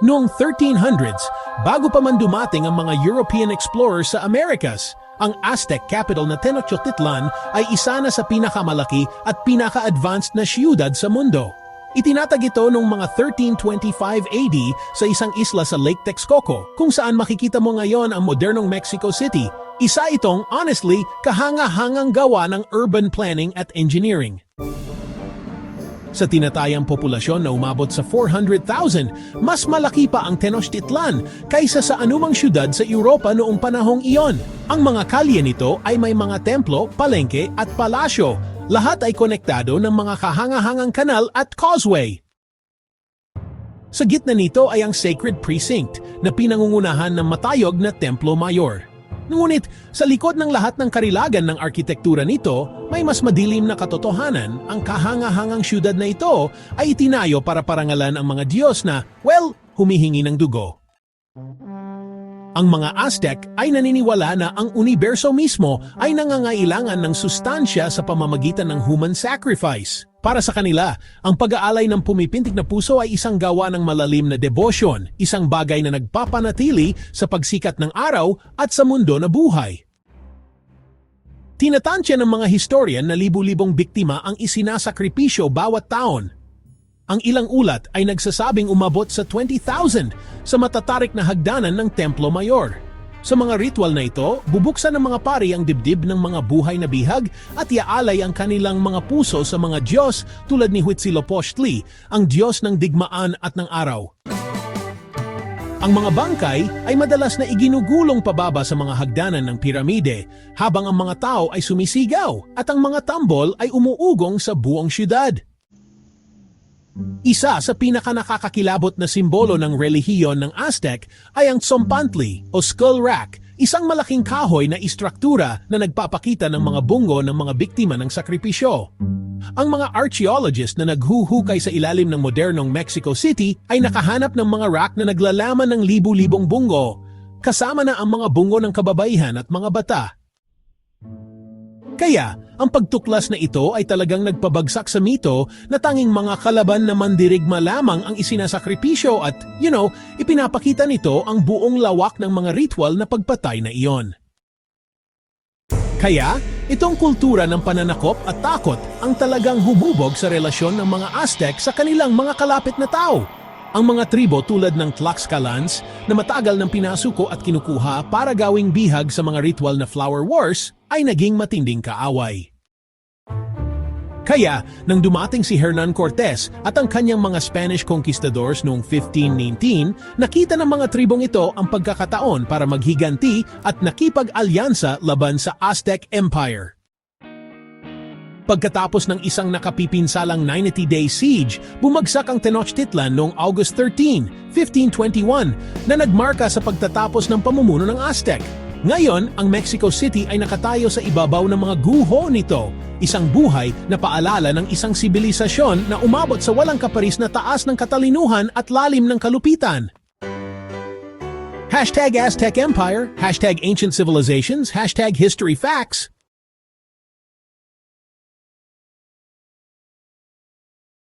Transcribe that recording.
Noong 1300s, bago pa man dumating ang mga European explorers sa Americas, ang Aztec capital na Tenochtitlan ay isa na sa pinakamalaki at pinaka-advanced na siyudad sa mundo. Itinatag ito noong mga 1325 AD sa isang isla sa Lake Texcoco kung saan makikita mo ngayon ang modernong Mexico City. Isa itong, honestly, kahanga-hangang gawa ng urban planning at engineering. Sa tinatayang populasyon na umabot sa 400,000, mas malaki pa ang Tenochtitlan kaysa sa anumang syudad sa Europa noong panahong iyon. Ang mga kalye nito ay may mga templo, palengke at palasyo. Lahat ay konektado ng mga kahanga-hangang kanal at causeway. Sa gitna nito ay ang Sacred Precinct na pinangungunahan ng matayog na Templo Mayor. Ngunit sa likod ng lahat ng karilagan ng arkitektura nito, may mas madilim na katotohanan, ang kahanga-hangang syudad na ito ay itinayo para parangalan ang mga Diyos na, well, humihingi ng dugo. Ang mga Aztec ay naniniwala na ang universo mismo ay nangangailangan ng sustansya sa pamamagitan ng human sacrifice. Para sa kanila, ang pag-aalay ng pumipintig na puso ay isang gawa ng malalim na devotion, isang bagay na nagpapanatili sa pagsikat ng araw at sa mundo na buhay. Tinatansya ng mga historian na libu-libong biktima ang isinasakripisyo bawat taon. Ang ilang ulat ay nagsasabing umabot sa 20,000 sa matatarik na hagdanan ng Templo Mayor. Sa mga ritual na ito, bubuksan ng mga pari ang dibdib ng mga buhay na bihag at iaalay ang kanilang mga puso sa mga Diyos tulad ni Huitzilopochtli, ang Diyos ng digmaan at ng araw. Ang mga bangkay ay madalas na iginugulong pababa sa mga hagdanan ng piramide habang ang mga tao ay sumisigaw at ang mga tambol ay umuugong sa buong syudad. Isa sa pinakanakakakilabot na simbolo ng relihiyon ng Aztec ay ang Tzompantli o Skull Rack, isang malaking kahoy na istruktura na nagpapakita ng mga bungo ng mga biktima ng sakripisyo. Ang mga archaeologist na naghuhukay sa ilalim ng modernong Mexico City ay nakahanap ng mga rack na naglalaman ng libu-libong bungo, kasama na ang mga bungo ng kababaihan at mga bata. Kaya, ang pagtuklas na ito ay talagang nagpabagsak sa mito na tanging mga kalaban na mandirigma lamang ang isinasakripisyo at, you know, ipinapakita nito ang buong lawak ng mga ritual na pagpatay na iyon. Kaya, itong kultura ng pananakop at takot ang talagang humubog sa relasyon ng mga Aztec sa kanilang mga kalapit na tao. Ang mga tribo tulad ng Tlaxcalans na matagal ng pinasuko at kinukuha para gawing bihag sa mga ritual na flower wars ay naging matinding kaaway. Kaya, nang dumating si Hernan Cortez at ang kanyang mga Spanish conquistadors noong 1519, nakita ng mga tribong ito ang pagkakataon para maghiganti at nakipag-alyansa laban sa Aztec Empire. Pagkatapos ng isang nakapipinsalang 90-day siege, bumagsak ang Tenochtitlan noong August 13, 1521 na nagmarka sa pagtatapos ng pamumuno ng Aztec. Ngayon, ang Mexico City ay nakatayo sa ibabaw ng mga guho nito, isang buhay na paalala ng isang sibilisasyon na umabot sa walang kaparis na taas ng katalinuhan at lalim ng kalupitan. Hashtag Aztec Empire, hashtag Ancient Civilizations, hashtag History Facts.